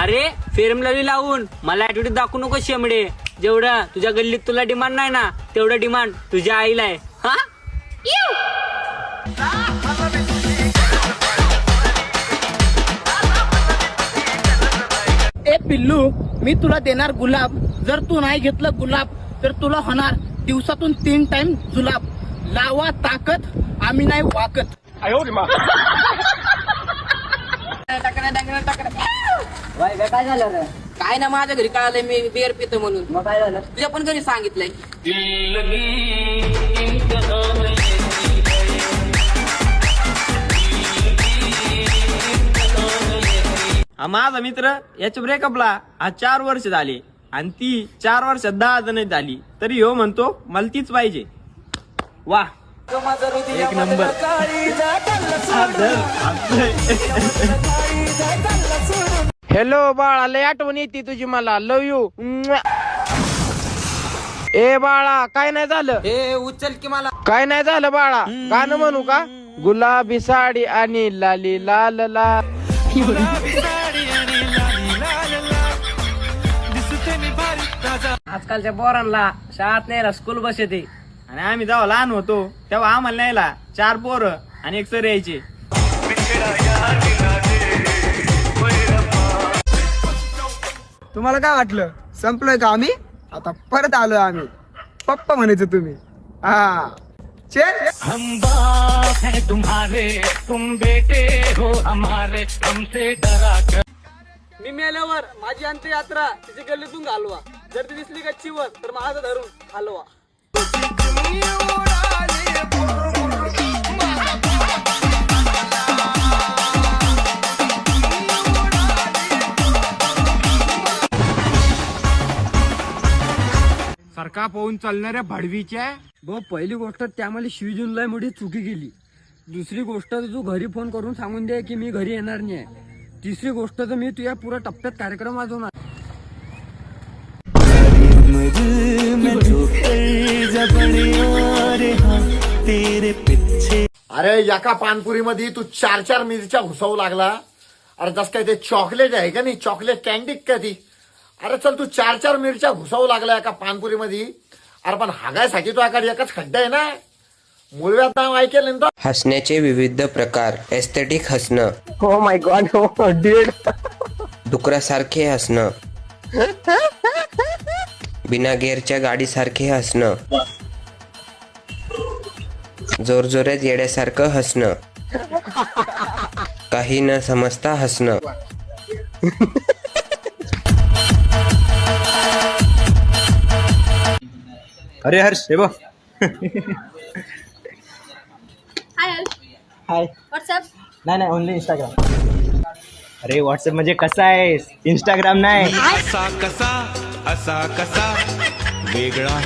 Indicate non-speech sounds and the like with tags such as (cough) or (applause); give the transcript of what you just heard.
अरे फेरमलवी लावून. मला ऍटिट्यूड दाखवू नको शेमडे. जेवढं तुझ्या गल्लीत तुला डिमांड नाही ना तेवढं डिमांड तुझ्या आईला आहे. हा? ए पिल्लू मी तुला देणार गुलाब. जर तू नाही घेतलं गुलाब तर तुला होणार दिवसातून तीन टाइम जुलाब. लावा ताकद आम्ही नाही वाकत. (laughs) काय झालं रे? काय ना माझ्या घरी कळालंय मी बिअर पितो म्हणून. मग काय झालं? तुझ्या पण घरी सांगितलंय. हा माझा मित्र याच्या ब्रेकअपला आज चार वर्ष झाले. आणि ती चार वर्षात दहा जण झाली. तरी हो म्हणतो मला तीच पाहिजे. वा. एक नंबर. (laughs) (laughs) हॅलो बाळा लय आठवण येते तुझी मला. लव यू ए बाळा काय नाही झालं? ए उचल की मला. काय नाही झालं बाळा? गाणं म्हणू का? गुलाबी साडी आणि लाली लाल लाल. आजकालच्या पोरांना शाळात नाही स्कूल बस येते. आणि आम्ही जेव्हा लहान होतो तेव्हा आम्हाला न्यायला चार पोरं आणि एक सर यायचे. तुम्हाला काय वाटलं? संपलोय का आम्ही? आता परत आलोय आम्ही. पप्पा म्हणायचं तुम्ही. हा. चल. मी मेल्यावर माझी अंत्ययात्रा तिची गल्लीतून घालवा. जर ती दिसली गच्चीवर तर माझं धरून हलवा सारखा पाहून चालणाऱ्या भाडवीच्या. भाऊ पहिली गोष्ट त्यामध्ये शिवजून लय मोठी चुकी केली. दुसरी गोष्ट तर तू घरी फोन करून सांगून दे की मी घरी येणार नाही तिसरी गोष्ट तर मी तुझ्या पुऱ्या टप्प्यात कार्यक्रम वाजवणार. अरे एका पानपुरीमध्ये तू चार चार मिरच्या घुसवू लागला. अरे जस काय ते चॉकलेट आहे का नाही? चॉकलेट कॅन्डी का ती? अरे चल तू चार चार मिरच्या घुसवू लागला एका पानपुरीमध्ये. अरे पण हागायसाठी तो एका एकच खड्डा आहे ना. मुळव्यात नाव ऐकेल ना. हसण्याचे विविध प्रकार एस्थेटिक हसणं. हो माय गॉड हो डेड डुकरासारखे हसणं. बिना गेअरच्या गाडीसारखे हसणं. जोरजोरात येड्यासारखं हसणं. काही न समजता हसणं. अरे हर्ष हे बघ. हाय व्हॉट्सअप नाही नाही ओनली इंस्टाग्राम अरे व्हॉट्सअप म्हणजे कसा आहे इंस्टाग्राम नाही. असा कसा असा कसा वेगळा.